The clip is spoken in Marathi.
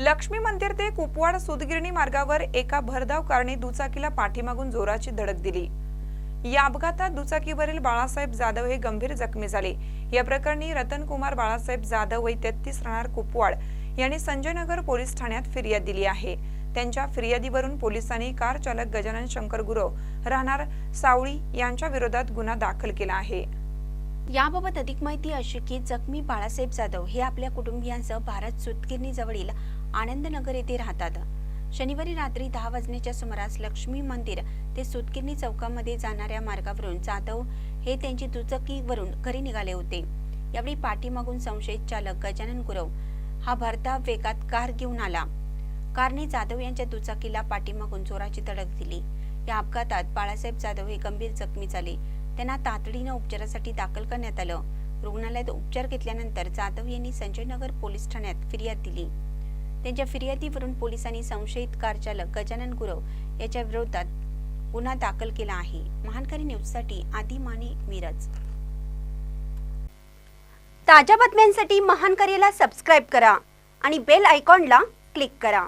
लक्ष्मी मंदिर ते कुपवाड सुदगिरणी मार्गावर एका भरधाव कारने दुचाकीला पाठीमागून जोराची धडक दिली. या अपघातात दुचाकीवरील बाळासाहेब जाधव हे गंभीर जखमी झाले. या प्रकरणी रतनकुमार बाळासाहेब जाधव वय तेहतीस राहणार कुपवाड यांनी संजयनगर पोलीस ठाण्यात फिर्याद दिली आहे. त्यांच्या फिर्यादीवरून पोलिसांनी कार चालक गजानन शंकर गुरव राहणार सावळी यांच्या विरोधात गुन्हा दाखल केला आहे. याबाबत अधिक माहिती अशी की जखमी बाळासाहेब जाधव हे आपल्या कुटुंबियांसह भारत सुतगिरणी जवळील आनंदनगर येथे राहतात. शनिवारी रात्री दहा वाजण्याच्या सुमारास लक्ष्मी मंदिर ते सुतगिरणी चौकामध्ये जाणाऱ्या मार्गावरून जाधव हे त्यांची दुचाकीवरून घरी निघाले होते. यावेळी पाठीमागून संशयित चालक गजानन गुरव हा भरधाव वेगात कार घेऊन आला. कारने जाधव यांच्या दुचाकीला पाठीमागून जोराची धडक दिली. या अपघातात बाळासाहेब जाधव हे गंभीर जखमी झाले. त्यांना तातडीनं उपचारासाठी दाखल करण्यात आलं. रुग्णालयात उपचार घेतल्यानंतर जाधव यांनी संजयनगर पोलीस ठाण्यात फिर्याद दिली. त्यांच्या फिर्यादीवरून पोलिसांनी संशयित कार चालक गजानन गुरव याच्या विरोधात गुन्हा दाखल केला आहे. महानकारी न्यूजसाठी आदी माने मिरज. ताज्या बातम्यांसाठी महान सबस्क्राईब करा आणि बेल आयकॉनला क्लिक करा.